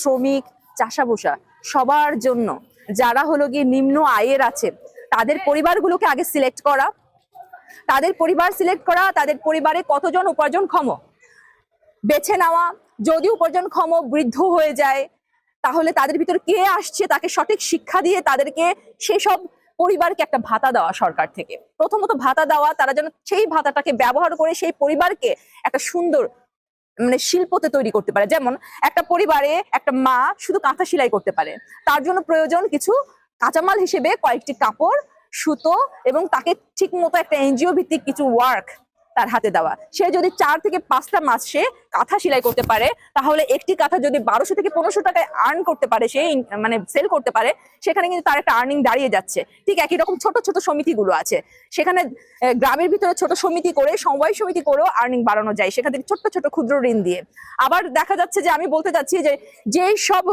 শ্রমিক চাষাবুষা সবার জন্য। যারা হলো গিয়ে নিম্ন আয়ের আছে, তাদের পরিবারগুলোকে আগে সিলেক্ট করা। তাদের পরিবার সিলেক্ট করা, তাদের পরিবারে কতজন উপার্জনক্ষম বেছে নেওয়া। যদি উপার্জনক্ষম বৃদ্ধ হয়ে যায়, তাহলে তাদের ভিতর কে আসছে, তাকে সঠিক শিক্ষা দিয়ে তাদেরকে সেসব পরিবারকে একটা ভাতা দেওয়া সরকার থেকে। প্রথমত ভাতা দেওয়া, তারা যেন সেই ভাতাটাকে ব্যবহার করে সেই পরিবারকে একটা সুন্দর মানে শিল্পতে তৈরি করতে পারে। যেমন একটা পরিবারে একটা মা শুধু কাঁথা সেলাই করতে পারে। তার জন্য প্রয়োজন কিছু কাঁচামাল হিসেবে কয়েকটি কাপড়, সুতো এবং তাকে ঠিক মতো একটা এনজিও ভিত্তিক কিছু ওয়ার্ক তার হাতে দেওয়া। সে যদি চার থেকে পাঁচটা মাস সে কাঁথা সেলাই করতে পারে, তাহলে একটি কাঁথা যদি বারোশো থেকে পনেরোশো টাকায় আর্ন করতে পারে, সে মানে সেল করতে পারে, সেখানে কিন্তু তার একটা আর্নিং দাঁড়িয়ে যাচ্ছে। ঠিক একই রকম ছোট ছোট সমিতিগুলো আছে। সেখানে গ্রামের ভিতরে ছোট সমিতি করে, সমবায় সমিতি করেও আর্নিং বাড়ানো যায়। সেখান থেকে ছোট্ট ছোট ক্ষুদ্র ঋণ দিয়ে। আবার দেখা যাচ্ছে যে, আমি বলতে চাচ্ছি যে যে সব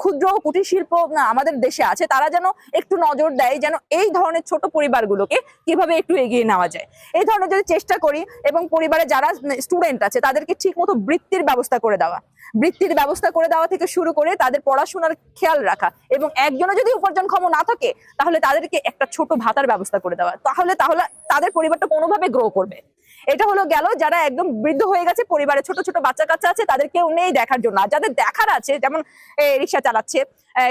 ক্ষুদ্র কুটির শিল্প আমাদের দেশে আছে, তারা যেন একটু নজর দেয় যেন এই ধরনের ছোট পরিবারগুলোকে কীভাবে একটু এগিয়ে নেওয়া যায়। এই ধরনের যদি চেষ্টা করি এবং পরিবারে যারা স্টুডেন্ট আছে, তাদেরকে ঠিক মতো বৃত্তির ব্যবস্থা করে দেওয়া। বৃত্তির ব্যবস্থা করে দেওয়া থেকে শুরু করে তাদের পড়াশোনার খেয়াল রাখা এবং একজনে যদি উপার্জনক্ষম না থাকে, তাহলে তাদেরকে একটা ছোট ভাতার ব্যবস্থা করে দেওয়া। তাহলে তাহলে তাদের পরিবারটা কোনোভাবে গ্রো করবে। এটা হলো গেল যারা একদম বৃদ্ধ হয়ে গেছে, পরিবারে ছোট ছোট বাচ্চা কাচ্চা আছে, তাদের কেউ নেই দেখার জন্য। যাদের দেখার আছে, যেমন রিক্সা চালাচ্ছে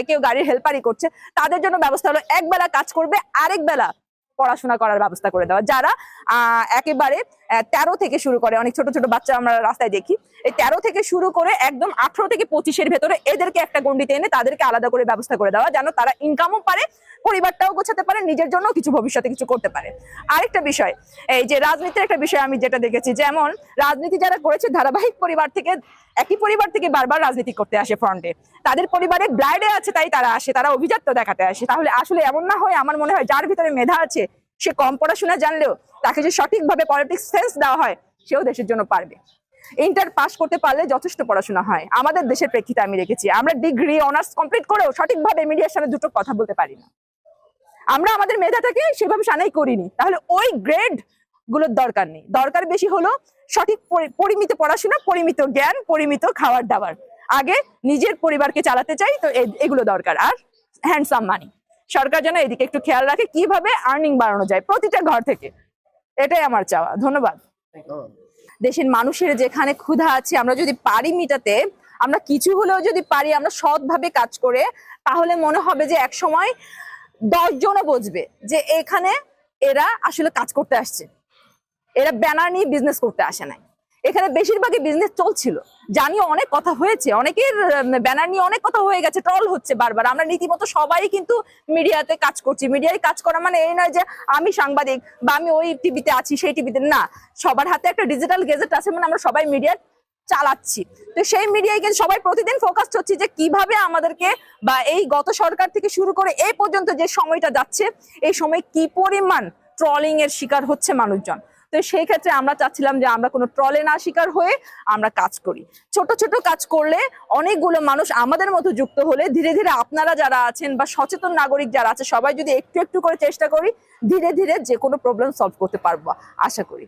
কেউ গাড়ির হেল্পারই করছে, তাদের জন্য ব্যবস্থা হলো এক বেলা কাজ করবে আরেক বেলা পড়াশোনা করার ব্যবস্থা করে দেওয়া, যারা একেবারে তেরো থেকে শুরু করে, অনেক ছোট ছোট বাচ্চা আমরা রাস্তায় দেখি এই তেরো থেকে শুরু করে একদম আঠারো থেকে পঁচিশের ভেতরে এদেরকে একটা গন্ডিতে এনে তাদেরকে আলাদা করে ব্যবস্থা করে দেওয়া, যেন তারা ইনকামও পারে, পরিবারটাও গোছাতে পারে, নিজের জন্য কিছু ভবিষ্যতে কিছু করতে পারে। আরেকটা বিষয়, এই যে রাজনীতির একটা বিষয় আমি যেটা দেখেছি, যেমন রাজনীতি যারা করেছে, ধারাবাহিক পরিবার থেকে, একই পরিবার থেকে বারবার রাজনীতি করতে আসে ফ্রন্টে তাদের পরিবারে ব্লাডে আছে, তাই তারা আসে, তারা অভিজাত্য দেখাতে আসে। তাহলে আসলে এমন না হয়, আমার মনে হয় যার ভিতরে মেধা আছে, সে কম পড়াশোনা জানলেও তাকে যে সঠিকভাবে পলিটিক্স সেন্স দেওয়া হয়, সেও দেশের জন্য পারবে। ইন্টার পাস করতে পারলে যথেষ্ট পড়াশোনা হয়। আমাদের দেশের প্রেক্ষিতে আমি রেখেছি। আমরা ডিগ্রি অনার্স কমপ্লিট করেও সঠিকভাবে মিডিয়ার সামনে দুটো কথা বলতে পারি না। আমরা আমাদের মেধাটাকে সেভাবে সানাই করিনি। তাহলে ওই গ্রেডগুলোর দরকার নেই। দরকার বেশি হলো সঠিক পরি- পরিমিত পড়াশোনা, পরিমিত জ্ঞান, পরিমিত খাবার দাবার আগে নিজের পরিবারকে চালাতে চাই, তো এগুলো দরকার। আর হ্যান্ডসাম মানি সরকার যেন এদিকে একটু খেয়াল রাখে কীভাবে আর্নিং বাড়ানো যায় প্রতিটা ঘর থেকে। এটাই আমার চাওয়া। ধন্যবাদ। দেশের মানুষের যেখানে ক্ষুধা আছে, আমরা যদি পারি মিটাতে, আমরা কিছু হলেও যদি পারি, আমরা সৎভাবে কাজ করে, তাহলে মনে হবে যে এক সময় দশজনও বুঝবে যে এখানে এরা আসলে কাজ করতে আসছে। এরা ব্যানার নিয়ে বিজনেস করতে আসে নাই। এখানে বেশিরভাগই বিজনেস চলছিল। জানিও অনেক কথা হয়েছে, অনেকের ব্যানার নিয়ে অনেক কথা হয়ে গেছে ট্রল হচ্ছে বারবার। আমরা রীতিমতো সবাই কিন্তু মিডিয়াতে কাজ করছি। মিডিয়ায় কাজ করা মানে এই নয় যে আমি সাংবাদিক বা আমি ওই টিভিতে আছি, সেই টিভিতে না, সবার হাতে একটা ডিজিটাল গেজেট আছে মানে আমরা সবাই মিডিয়া চালাচ্ছি। তো সেই মিডিয়ায় কিন্তু সবাই প্রতিদিন ফোকাস হচ্ছে যে কীভাবে আমাদেরকে বা এই গত সরকার থেকে শুরু করে এই পর্যন্ত যে সময়টা যাচ্ছে, এই সময় কি পরিমাণ ট্রলিং এর শিকার হচ্ছে মানুষজন। তো সেই ক্ষেত্রে আমরা চাচ্ছিলাম যে আমরা কোনো ট্রলে না শিকার হয়ে আমরা কাজ করি। ছোট ছোট কাজ করলে অনেকগুলো মানুষ আমাদের মতো যুক্ত হলে ধীরে ধীরে আপনারা যারা আছেন বা সচেতন নাগরিক যারা আছে, সবাই যদি একটু একটু করে চেষ্টা করি, ধীরে ধীরে যে কোনো প্রবলেম সলভ করতে পারব, আশা করি।